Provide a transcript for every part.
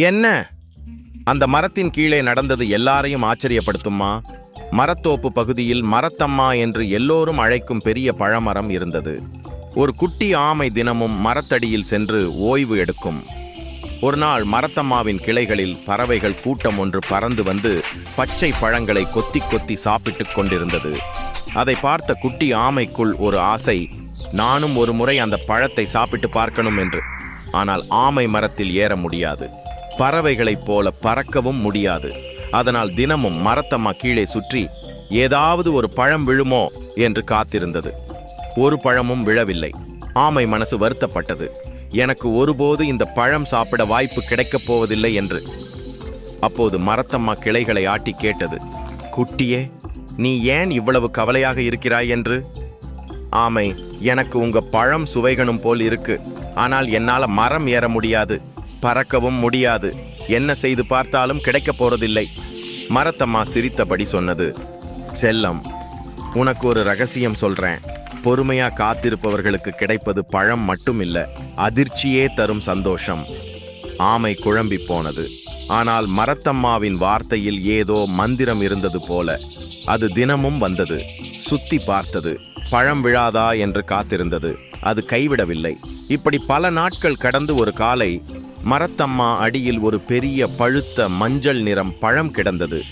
என்ன? அந்த மரத்தின் கீழே நடந்தது எல்லாரையும் ஆச்சரியப்படுத்துமா? மரத்தோப்பு பகுதியில் மரத்தம்மா என்று எல்லோரும் அழைக்கும் பெரிய பழமரம் இருந்தது. ஒரு குட்டி ஆமை தினமும் மரத்தடியில் சென்று ஓய்வு எடுக்கும். ஒரு நாள் மரத்தம்மாவின் கிளைகளில் பறவைகள் கூட்டம் ஒன்று பறந்து வந்து பச்சை பழங்களை கொத்தி கொத்தி சாப்பிட்டு கொண்டிருந்தது. அதை பார்த்த குட்டி ஆமைக்குள் ஒரு ஆசை நானும் ஒரு முறை அந்த பழத்தை சாப்பிட்டு பார்க்கணும் என்று. ஆனால் ஆமை மரத்தில் ஏற முடியாது. பறவைகளைப் போல பறக்கவும் முடியாது. அதனால் தினமும் மரத்தம்மா கீழே சுற்றி ஏதாவது ஒரு பழம் விழுமோ? என்று காத்திருந்தது. ஒரு பழமும் விழவில்லை. ஆமை மனசு வருத்தப்பட்டது. எனக்கு ஒருபோது இந்த பழம் சாப்பிட வாய்ப்பு கிடைக்கப் போவதில்லை என்று. அப்போது மரத்தம்மா கிளைகளை ஆட்டி கேட்டது. குட்டியே நீ ஏன் இவ்வளவு கவலையாக இருக்கிறாய்? என்று. ஆமை எனக்கு உங்க பழம் சுவைகணும் போல் இருக்கு. ஆனால் என்னால் மரம் ஏற முடியாது. பறக்கவும் முடியாது. என்ன செய்து பார்த்தாலும் கிடைக்கப் போறதில்லை. மரத்தம்மா சிரித்தபடி சொன்னது. செல்லம் உனக்கு ஒரு ரகசியம் சொல்றேன். பொறுமையா காத்திருப்பவர்களுக்கு கிடைப்பது பழம் மட்டும் இல்ல அதிர்ச்சியே தரும் சந்தோஷம். ஆமை குழம்பி போனது. ஆனால் மரத்தம்மாவின் வார்த்தையில் ஏதோ மந்திரம் இருந்தது போல அது தினமும் வந்தது. சுத்தி பார்த்தது. பழம் விழாதா என்று காத்திருந்தது. அது கைவிடவில்லை. இப்படி பல நாட்கள் கடந்து ஒரு காலை மரத்தம்மா அடியில் ஒரு பெரிய பழுத்த மஞ்சள் நிறம் பழம் கிடந்தது.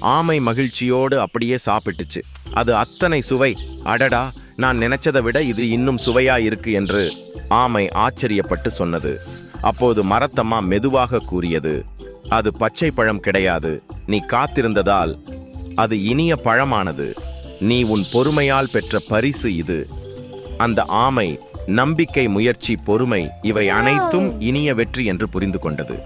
ஆமை மகிழ்ச்சியோடு அப்படியே சாப்பிட்டுச்சு. அது அத்தனை சுவை. அடடா நான் நினைச்சதை விட இது இன்னும் சுவையா இருக்கு என்று ஆமை ஆச்சரியப்பட்டு சொன்னது. அப்போது மரத்தம்மா மெதுவாக கூறியது அது பச்சை பழம் கிடையாது. நீ காத்திருந்ததால் அது இனிய பழமானது. நீ உன் பொறுமையால் பெற்ற பரிசு இது. அந்த ஆமை நம்பிக்கை முயற்சி பொறுமை இவை அனைத்தும் இனிய வெற்றி என்று புரிந்து கொண்டது.